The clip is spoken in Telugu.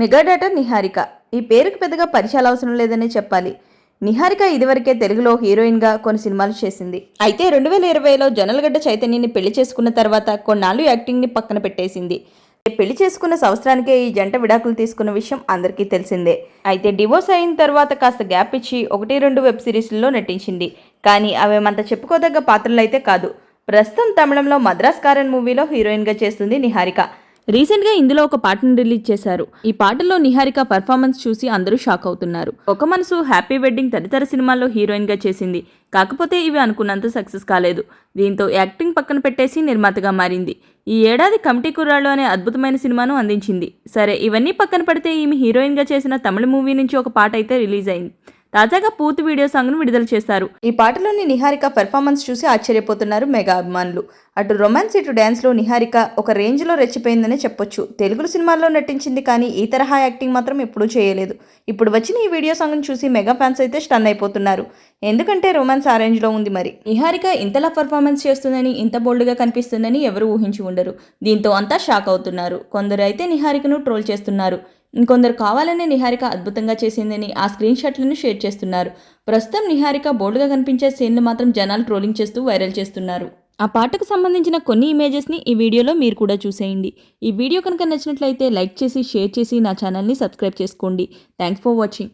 మెగాడాటర్ నిహారిక. ఈ పేరుకు పెద్దగా పరిచయాలు అవసరం లేదనే చెప్పాలి. నిహారిక ఇదివరకే తెలుగులో హీరోయిన్గా కొన్ని సినిమాలు చేసింది. అయితే రెండు వేల ఇరవైలో జొన్నలగడ్డ చైతన్యని పెళ్ళి చేసుకున్న తర్వాత కొన్నాళ్ళు యాక్టింగ్ని పక్కన పెట్టేసింది. పెళ్ళి చేసుకున్న సంవత్సరానికే ఈ జంట విడాకులు తీసుకున్న విషయం అందరికీ తెలిసిందే. అయితే డివోర్స్ అయిన తర్వాత కాస్త గ్యాప్ ఇచ్చి ఒకటి రెండు వెబ్ సిరీస్లలో నటించింది. కానీ అవేమంత చెప్పుకోదగ్గ పాత్రలు అయితే కాదు. ప్రస్తుతం తమిళంలో మద్రాస్ కారన్ మూవీలో హీరోయిన్గా చేస్తుంది నిహారిక. రీసెంట్గా ఇందులో ఒక పాటను రిలీజ్ చేశారు. ఈ పాటలో నిహారిక పర్ఫార్మెన్స్ చూసి అందరూ షాక్ అవుతున్నారు. ఒక మనసు హ్యాపీ వెడ్డింగ్ తదితర సినిమాల్లో హీరోయిన్గా చేసింది. కాకపోతే ఇవి అనుకున్నంత సక్సెస్ కాలేదు. దీంతో యాక్టింగ్ పక్కన పెట్టేసి నిర్మాతగా మారింది. ఈ ఏడాది కమిటీ కుర్రాళ్ళు అనే అద్భుతమైన సినిమాను అందించింది. సరే ఇవన్నీ పక్కన పెడితే ఈమె హీరోయిన్గా చేసిన తమిళ మూవీ నుంచి ఒక పాట అయితే రిలీజ్ అయింది. తాజాగా పూర్తి వీడియో సాంగ్ను విడుదల చేశారు. ఈ పాటలోని నిహారిక పెర్ఫార్మెన్స్ చూసి ఆశ్చర్యపోతున్నారు మెగా అభిమానులు. అటు రొమాన్స్ ఇటు డ్యాన్స్లో నిహారిక ఒక రేంజ్లో రెచ్చిపోయిందనే చెప్పొచ్చు. తెలుగు సినిమాల్లో నటించింది కానీ ఈ తరహా యాక్టింగ్ మాత్రం ఎప్పుడూ చేయలేదు. ఇప్పుడు వచ్చిన ఈ వీడియో సాంగ్ను చూసి మెగా ఫ్యాన్స్ అయితే స్టన్ అయిపోతున్నారు. ఎందుకంటే రొమాన్స్ ఆ రేంజ్లో ఉంది మరి. నిహారిక ఇంతలా పర్ఫార్మెన్స్ చేస్తుందని ఇంత బోల్డ్గా కనిపిస్తుందని ఎవరు ఊహించి ఉండరు. దీంతో అంతా షాక్ అవుతున్నారు. కొందరు అయితే నిహారికను ట్రోల్ చేస్తున్నారు. ఇంకొందరు కావాలనే నిహారిక అద్భుతంగా చేసిందని ఆ స్క్రీన్ షాట్లను షేర్ చేస్తున్నారు. ప్రస్తుతం నిహారిక బోల్డ్గా కనిపించే సీన్లు మాత్రం జనాలు ట్రోలింగ్ చేస్తూ వైరల్ చేస్తున్నారు. ఆ పాటకు సంబంధించిన కొన్ని ఇమేజెస్ని ఈ వీడియోలో మీరు కూడా చూసేయండి. ఈ వీడియో కనుక నచ్చినట్లయితే లైక్ చేసి షేర్ చేసి నా ఛానల్ని సబ్స్క్రైబ్ చేసుకోండి. Thanks for watching.